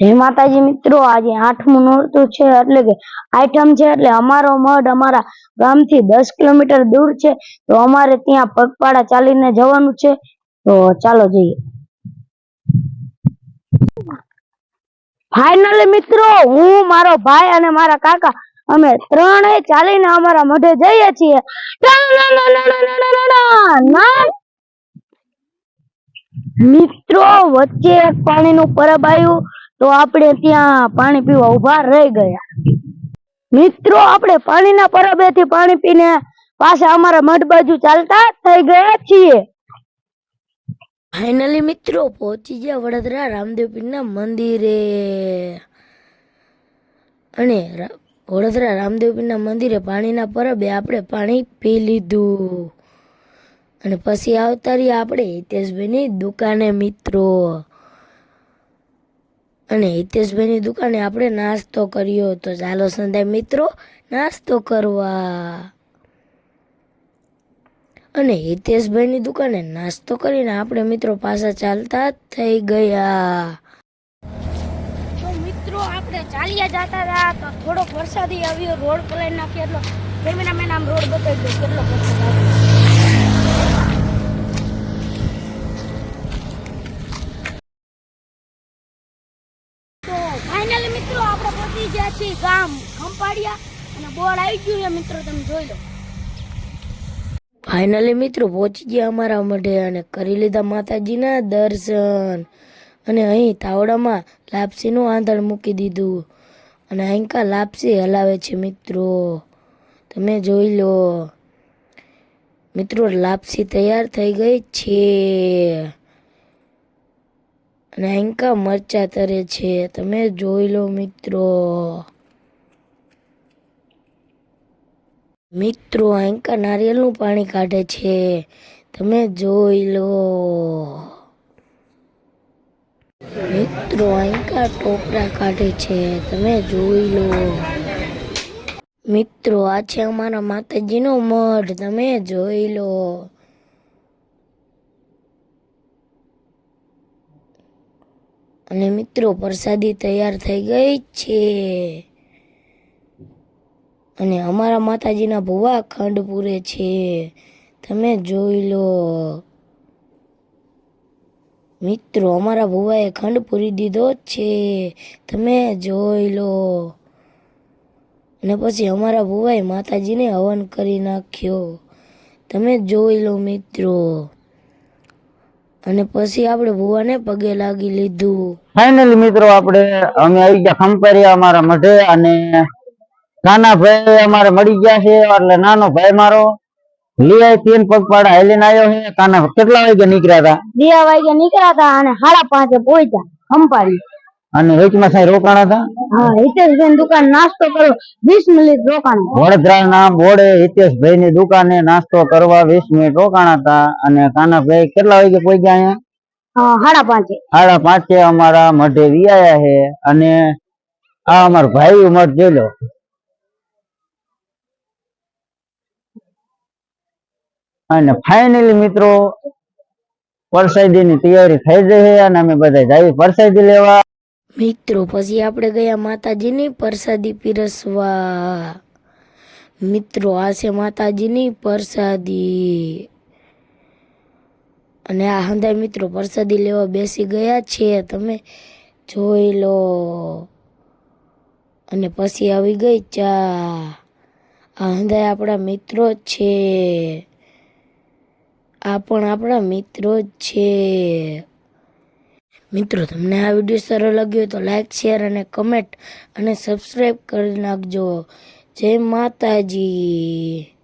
હે માતાજી મિત્રો, આજે આઠમું નોરતું છે, એટલે કે આઈટમ છે, એટલે અમારો મઢ અમારા ગામથી દસ કિલોમીટર દૂર છે, તો અમારે ત્યાં પગપાળા ચાલીને જવાનું છે, તો ચાલો જઈએ. ફાઇનલી મિત્રો, હું, મારો ભાઈ અને મારા કાકા, અમે ત્રણેય ચાલીને અમારા મઢે જઈએ છીએ. મિત્રો, વચ્ચે એક પાણીનું પરબ આવ્યું. તો આપણે ત્યાં પાણી પીવા ઊભા રહી ગયા. મિત્રો, આપણે પાણીના પરબેથી પાણી પીને પાછા અમારા મઢ બાજુ ચાલતા થઈ ગયા છીએ. ફાઇનલી મિત્રો, પહોંચી ગયા વડોદરા રામદેવ પીરના મંદિરે. અને વડોદરા રામદેવ પીરના મંદિરે પાણીના પરબે આપણે પાણી પી લીધું. અને પછી આવતા રહ્યા આપણે હિતેશભાઈની દુકાને, મિત્રો. અને હિતેશભાઈની દુકાને આપણે નાસ્તો કર્યો તો ચાલો સંધાય મિત્રો, નાસ્તો કરવા. અને હિતેશભાઈની દુકાને નાસ્તો કરીને આપણે મિત્રો પાછા ચાલતા થઈ ગયા. મિત્રો, આપણે ચાલ્યા જતા હતા, તો થોડોક વરસાદી આવ્યો, રોડ પલાઈ નાખ્યો, એટલો કેમેરામેન આમ રોડ બતાવી દો કેટલો વરસાદ આવ્યો તો ફાઇનલી મિત્રો આપણે પહોંચી ગયા છીએ ગામ ખંપાડિયા. અને બોર્ડ આવી ગયું મિત્રો, તમે જોઈ લો. ફાઇનલી મિત્રો, પહોંચી ગયા અમારા મઢે અને કરી લીધા માતાજીના દર્શન. અને અહીં તાવડામાં લાપસીનું આંધણ મૂકી દીધું. અને અહીંકા લાપસી હલાવે છે મિત્રો. તમે જોઈ લો. મિત્રો, લાપસી તૈયાર થઈ ગઈ છે. અને અહીંકા મરચા તરે છે. તમે જોઈ લો મિત્રો. મિત્રો અહીંકા નારિયેળનું પાણી કાઢે છે. તમે જોઈ લો. મિત્રો અહીંકા ટોપરા કાઢે છે. તમે જોઈ લો. મિત્રો, આ છે અમારા માતાજીનો મઢ. તમે જોઈ લો. અને મિત્રો પ્રસાદી તૈયાર થઈ ગઈ છે. અને અમારા માતાજીના ભુવા ખંડ પૂરે છે. તમે જોઈ લો. મિત્રો, અમારા ભુવાએ ખંડ પૂરી દીધો છે. તમે જોઈ લો. અને પછી અમારા ભુવાએ માતાજીને હવન કરી નાખ્યો. તમે જોઈ લો, મિત્રો. અને પછી આપણે ભુવાને પગે લાગી લીધું. ફાઇનલી મિત્રો આપણે અમે આવી ગયા ખંપારિયા અમારા મઢે અને નાના ભાઈ અમારે મળી ગયા છે. એટલે નાનો ભાઈ મારો લીઆઈ તીન પગપાળા હેલીને આવ્યો છે. કાના કેટલા વાગે નીકળ્યા હતા? બે વાગે નીકળ્યા હતા અને સાડા પાંચે પહોંચ્યા ખંપાડી અને વેચમાં સાહેબ રોકાણા હતા? હા હિતેશભાઈ દુકાન નાસ્તો કરો વીસ મિનિટ રોકાણ. વડોદરા ના બોર્ડે હિતેશભાઈ ની દુકાને નાસ્તો કરવા વીસ મિનિટ રોકાણ હતા. અને કાનાભાઈ કેટલા વાગે પહોંચ્યા અહીંયા? સાડા પાંચે. સાડા પાંચે અમારા મઢે વિયા છે. અને આ અમારો ભાઈ મઠ જોઈ અને ફાઇનલી મિત્રો પરસાદી ની તૈયારી થઈ જશે છે અને અમે બધા જઈએ પરસાદી લેવા. મિત્રો, પછી આપણે ગયા માતાજીની પ્રસાદી પીરસવા. મિત્રો, આ છે માતાજીની પ્રસાદી. અને આ હંધાય મિત્રો, પ્રસાદી લેવા બેસી ગયા છે, તમે જોઈ લો. અને પછી આવી ગઈ ચા. આ હંધાય આપણા મિત્રો છે. આ પણ આપણા મિત્રો જ છે. મિત્રો, તમને આ વીડિયો સારો લાગ્યો તો લાઈક શેર અને કમેન્ટ અને સબસ્ક્રાઈબ કરી નાખજો. જય માતાજી.